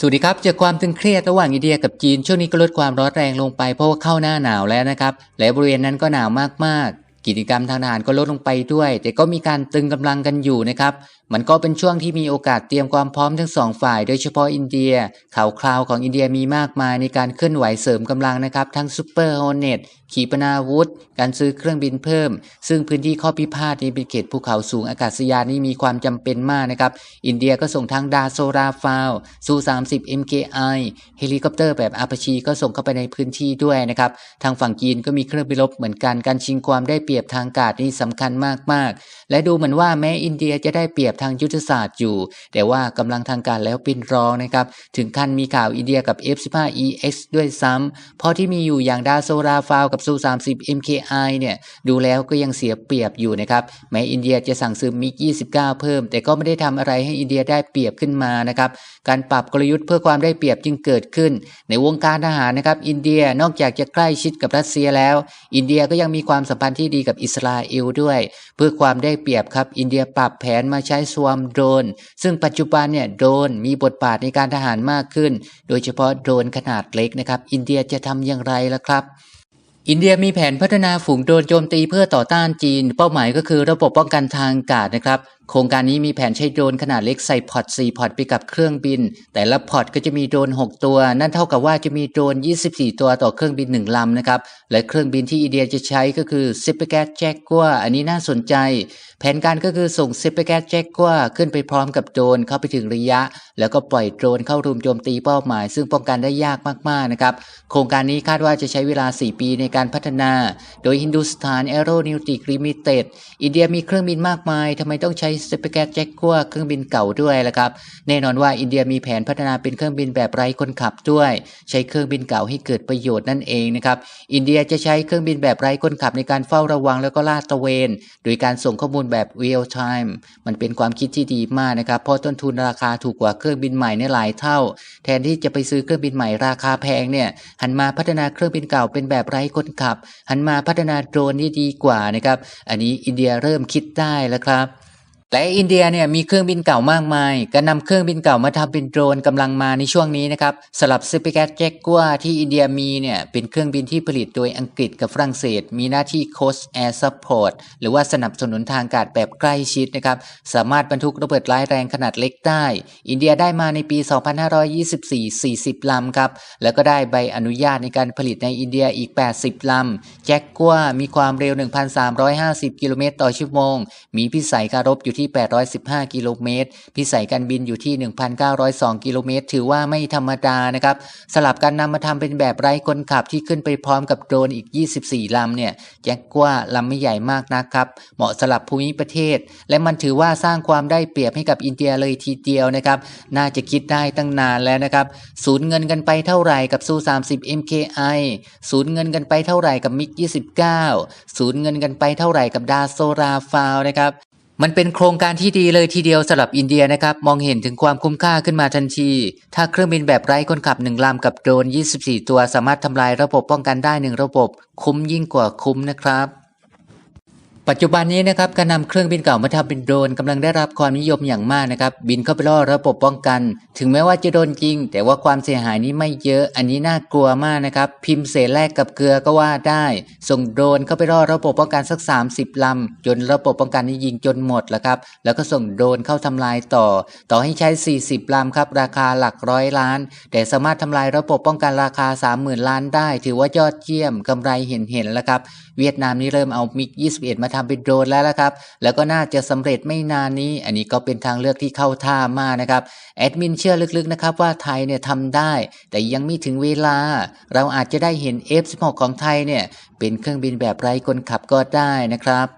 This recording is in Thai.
สวัสดีครับจากความตึงเครียดระหว่างอินเดียกับจีน ช่วงนี้ก็ลดความร้อนแรงลงไปเพราะว่าเข้าหน้าหนาวแล้วนะครับและบริเวณนั้นก็หนาวมากๆ กิจกรรมทางทหารก็ลดลงไปด้วย แต่ก็มีการตึงกำลังกันอยู่นะครับ มันก็เป็นช่วงที่มีโอกาสเตรียมความพร้อมทั้งสองฝ่ายโดยเฉพาะอินเดีย ข่าวคราวของอินเดียมีมากมายในการเคลื่อนไหวเสริมกำลังนะครับ ทั้งซูเปอร์โฮเนตขีปนาวุธ การซื้อเครื่องบินเพิ่ม ซึ่งพื้นที่ข้อพิพาทนี้เป็นเขตภูเขาสูงอากาศยานนี่มีความจำเป็นมากนะครับ อินเดียก็ส่งทั้งดาโซราฟาวซู 30 MKI เฮลิคอปเตอร์แบบอาปาชีก็ส่งเข้าไปในพื้นที่ด้วยนะครับ ทางฝั่งจีนก็มีเครื่องบินรบเหมือนกันการชิงความได้เปรียบทางอากาศนี่สำคัญมากๆ และดูเหมือนว่าแม้อินเดียจะได้เปรียบทางยุทธศาสตร์อยู่ แต่ว่ากำลังทางการแล้วเป็นรองนะครับ ถึงขั้นมีข่าวอินเดียกับ F15EX ด้วยซ้ำเพราะที่มีอยู่อย่างดาโซราฟาวกับซู 30 MKI เนี่ย ดูแล้วก็ยังเสียเปรียบอยู่นะครับ แม้อินเดียจะสั่งซื้อมิก 29 เพิ่ม แต่ก็ไม่ได้ทำอะไรให้อินเดียได้เปรียบขึ้นมานะครับ การปรับกลยุทธ์เพื่อความได้เปรียบจึงเกิดขึ้น ในวงการทหารนะครับ อินเดียนอกจากจะใกล้ชิดกับรัสเซียแล้ว อินเดียก็ยังมีความสัมพันธ์ที่ดีกับอิสราเอลด้วย เพื่อความได้เปรียบครับ อินเดียปรับแผนมาใช้สวมโดรน ซึ่งปัจจุบันเนี่ยโดรนมีบทบาทในการทหารมากขึ้น โดยเฉพาะโดรนขนาดเล็กนะครับ อินเดียจะทำอย่างไรล่ะครับอินเดียมีแผนพัฒนาฝูงโดรนโจมตีเพื่อต่อต้านจีน เป้าหมายก็คือระบบป้องกันทางอากาศนะครับ โครงการนี้มีแผนใช้โดรนขนาดเล็กใส่พอร์ต4พอร์ตไปกับเครื่องบิน แต่ละพอร์ตก็จะมีโดรน 6 ตัว นั่นเท่ากับว่าจะมีโดรน 24 ตัวต่อเครื่องบิน 1 ลำนะครับ และเครื่องบินที่อินเดียจะใช้ก็คือ s i p e g a t Jaguar อันนี้น่าสนใจ แผนการก็คือส่ง s i p e g a t Jaguar ขึ้นไปพร้อมกับโดรนเข้าไปถึงระยะ แล้วก็ปล่อยโดรนเข้ารุมโจมตีเป้าหมาย ซึ่งป้องกันได้ยากมากๆนะครับ โครงการนี้คาดว่าจะใช้เวลา 4 ปีในการพัฒนา โดย Hindustan Aeronautic Limited อินเดียมีเครื่องบินมากมายทำไมต้องใช้ s i p e g a t Jaguar เครื่องบินเก่าด้วยล่ะครับแน่นอนว่าอินเดียมีแผนพัฒนาเป็นเครื่องบินแบบไร้คนขับด้วย ใช้เครื่องบินเก่าให้เกิดประโยชน์นั่นเองนะครับอินเดียจะใช้เครื่องบินแบบไร้คนขับในการเฝ้าระวังแล้วก็ลาดตระเวน โดยการส่งข้อมูลแบบ real time มันเป็นความคิดที่ดีมากนะครับเพราะต้นทุนราคาถูกกว่าเครื่องบินใหม่ในหลายเท่า แทนที่จะไปซื้อเครื่องบินใหม่ราคาแพงเนี่ยหันมาพัฒนาเครื่องบินเก่าเป็นแบบไร้คนขับ หันมาพัฒนาโดรนที่ดีกว่านะครับอันนี้อินเดียเริ่มคิดได้แล้วครับ และอินเดียเนี่ยมีเครื่องบินเก่ามากมายการนำเครื่องบินเก่ามาทำเป็นโดรนกำลังมาในช่วงนี้นะครับสลับซิปิแกตแจ็กกัวที่อินเดียมีเนี่ยเป็นเครื่องบินที่ผลิตโดยอังกฤษกับฝรั่งเศส มีหน้าที่ Coast Air Support หรือว่าสนับสนุนทางอากาศแบบใกล้ชิดนะครับสามารถบรรทุกระเบิดร้ายแรงขนาดเล็กได้ อินเดียได้มาในปี 2524 40 ลำครับแล้วก็ได้ใบอนุญาตในการผลิตในอินเดียอีก 80 ลำแจ็กกัวมีความเร็ว 1,350 กิโลเมตรต่อชั่วโมง มีพิสัยการรบอยู่ที่ 815 กิโลเมตร พิสัยการบินอยู่ที่ 1,902 กิโลเมตร ถือว่าไม่ธรรมดานะครับ สลับกันนำมาทำเป็นแบบไร้คนขับที่ขึ้นไปพร้อมกับโดรนอีก 24 ลำเนี่ยแจ็คกว่าลำไม่ใหญ่มากนะครับ เหมาะสลับภูมิประเทศ และมันถือว่าสร้างความได้เปรียบให้กับอินเดียเลยทีเดียวนะครับ น่าจะคิดได้ตั้งนานแล้วนะครับ สูญเงินกันไปเท่าไหร่กับซู30 MKI สูญเงินกันไปเท่าไหร่กับมิก29 สูญเงินกันไปเท่าไหร่กับดาโซราฟาวนะครับ มันเป็นโครงการที่ดีเลยทีเดียวสำหรับอินเดียนะครับ มองเห็นถึงความคุ้มค่าขึ้นมาทันที ถ้าเครื่องบินแบบไร้คนขับหนึ่งลำกับโดรน 24 ตัวสามารถทำลายระบบป้องกันได้หนึ่งระบบ คุ้มยิ่งกว่าคุ้มนะครับ ปัจจุบันนี้นะครับการนำเครื่องบินเก่ามาทำเป็นโดรนกำลังได้รับความนิยมอย่างมากนะครับ บินเข้าไปล่อระบบป้องกัน ถึงแม้ว่าจะโดนจริง แต่ว่าความเสียหายนี้ไม่เยอะ อันนี้น่ากลัวมากนะครับ พิมพ์เศษแรกกับเกลือก็ว่าได้ ส่งโดรนเข้าไปล่อระบบป้องกันสัก 30ลำจนระบบป้องกันนี้ยิงจนหมดแล้วครับ แล้วก็ส่งโดรนเข้าทำลายต่อ ต่อให้ใช้ 40ลำครับราคาหลักร้อยล้าน แต่สามารถทำลายระบบป้องกันราคา 30,000 ล้านได้ ถือว่ายอดเยี่ยมกำไรเห็นเห็นๆแล้วครับ เวียดนามนี่เริ่มเอามิก 21 มาทำเป็นโดรนแล้วละครับ แล้วก็น่าจะสำเร็จไม่นานนี้ อันนี้ก็เป็นทางเลือกที่เข้าท่ามากนะครับ แอดมินเชื่อลึกๆนะครับว่าไทยเนี่ยทำได้ แต่ยังไม่ถึงเวลา เราอาจจะได้เห็น F16 ของไทยเนี่ยเป็นเครื่องบินแบบไร้คนขับก็ได้นะครับ